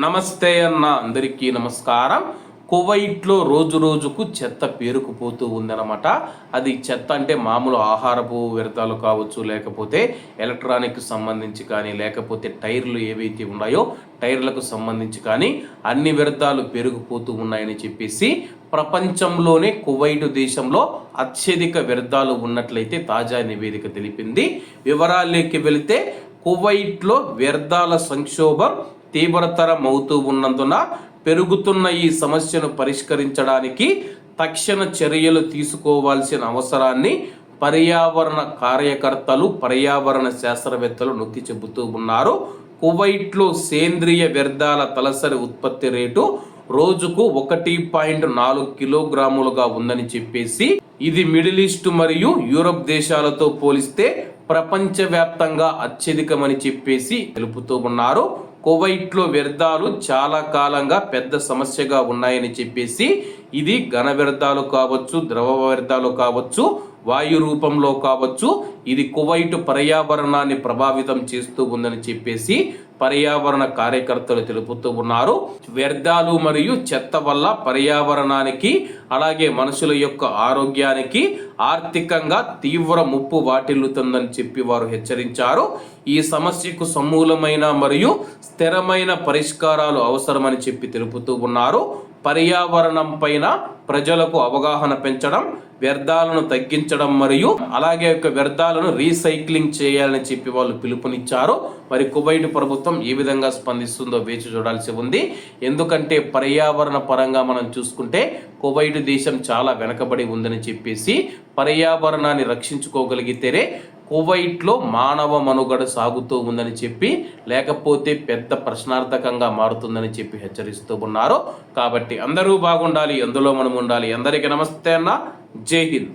నమస్తే అన్న అందరికీ నమస్కారం. కువైట్లో రోజు రోజుకు చెత్త పేరుకుపోతూ ఉందన్నమాట. అది చెత్త అంటే మామూలు ఆహారపు వ్యర్థాలు కావచ్చు లేకపోతే ఎలక్ట్రానిక్ సంబంధించి కానీ లేకపోతే టైర్లు ఏవైతే ఉన్నాయో టైర్లకు సంబంధించి కానీ అన్ని వ్యర్థాలు పెరిగిపోతూ ఉన్నాయని చెప్పేసి ప్రపంచంలోనే కువైట్ దేశంలో అత్యధిక వ్యర్థాలు ఉన్నట్లయితే తాజా నివేదిక తెలిపింది. వివరాల్లోకి వెళితే కువైట్లో వ్యర్థాల సంక్షోభం తీవ్రతరం అవుతూ ఉన్నందున పెరుగుతున్న ఈ సమస్యను పరిష్కరించడానికి తక్షణ చర్యలు తీసుకోవాల్సిన అవసరాన్ని పర్యావరణ కార్యకర్తలు పర్యావరణ శాస్త్రవేత్తలు నొక్కి చెబుతూ ఉన్నారు. కువైట్లో సేంద్రియ వ్యర్థాల తలసరి ఉత్పత్తి రేటు రోజుకు ఒకటి పాయింట్ నాలుగు కిలోగ్రాములుగా ఉందని చెప్పేసి ఇది మిడిల్ ఈస్ట్ మరియు యూరప్ దేశాలతో పోలిస్తే ప్రపంచవ్యాప్తంగా అత్యధికమని చెప్పేసి తెలుపుతూ ఉన్నారు. కువైట్లో వ్యర్థాలు చాలా కాలంగా పెద్ద సమస్యగా ఉన్నాయని చెప్పేసి ఇది ఘన వ్యర్థాలు కావచ్చు ద్రవ వ్యర్థాలు కావచ్చు వాయు రూపంలో కావచ్చు ఇది కువైట్ పర్యావరణాన్ని ప్రభావితం చేస్తూ ఉందని చెప్పేసి పర్యావరణ కార్యకర్తలు తెలుపుతూ ఉన్నారు. వ్యర్థాలు మరియు చెత్త వల్ల పర్యావరణానికి అలాగే మనుషుల యొక్క ఆరోగ్యానికి ఆర్థికంగా తీవ్ర ముప్పు వాటిల్లుతుందని చెప్పి వారు హెచ్చరించారు. ఈ సమస్యకు సమూలమైన మరియు స్థిరమైన పరిష్కారాలు అవసరమని చెప్పి తెలుపుతూ ఉన్నారు. పర్యావరణం పైన ప్రజలకు అవగాహన పెంచడం వ్యర్థాలను తగ్గించడం మరియు అలాగే యొక్క వ్యర్థాలను రీసైక్లింగ్ చేయాలని చెప్పి వాళ్ళు పిలుపునిచ్చారు. మరి కువైట్ ప్రభుత్వం ఏ విధంగా స్పందిస్తుందో వేచి చూడాల్సి ఉంది. ఎందుకంటే పర్యావరణ పరంగా మనం చూసుకుంటే కువైట్ దేశం చాలా వెనకబడి ఉందని చెప్పేసి పర్యావరణాన్ని రక్షించుకోగలిగితేనే కువైట్లో మానవ మనుగడ సాగుతూ ఉందని చెప్పి లేకపోతే పెద్ద ప్రశ్నార్థకంగా మారుతుందని చెప్పి హెచ్చరిస్తూ ఉన్నారు. కాబట్టి అందరూ బాగుండాలి అందులో మనం ఉండాలి. అందరికీ నమస్తే అన్న. జై హింద్.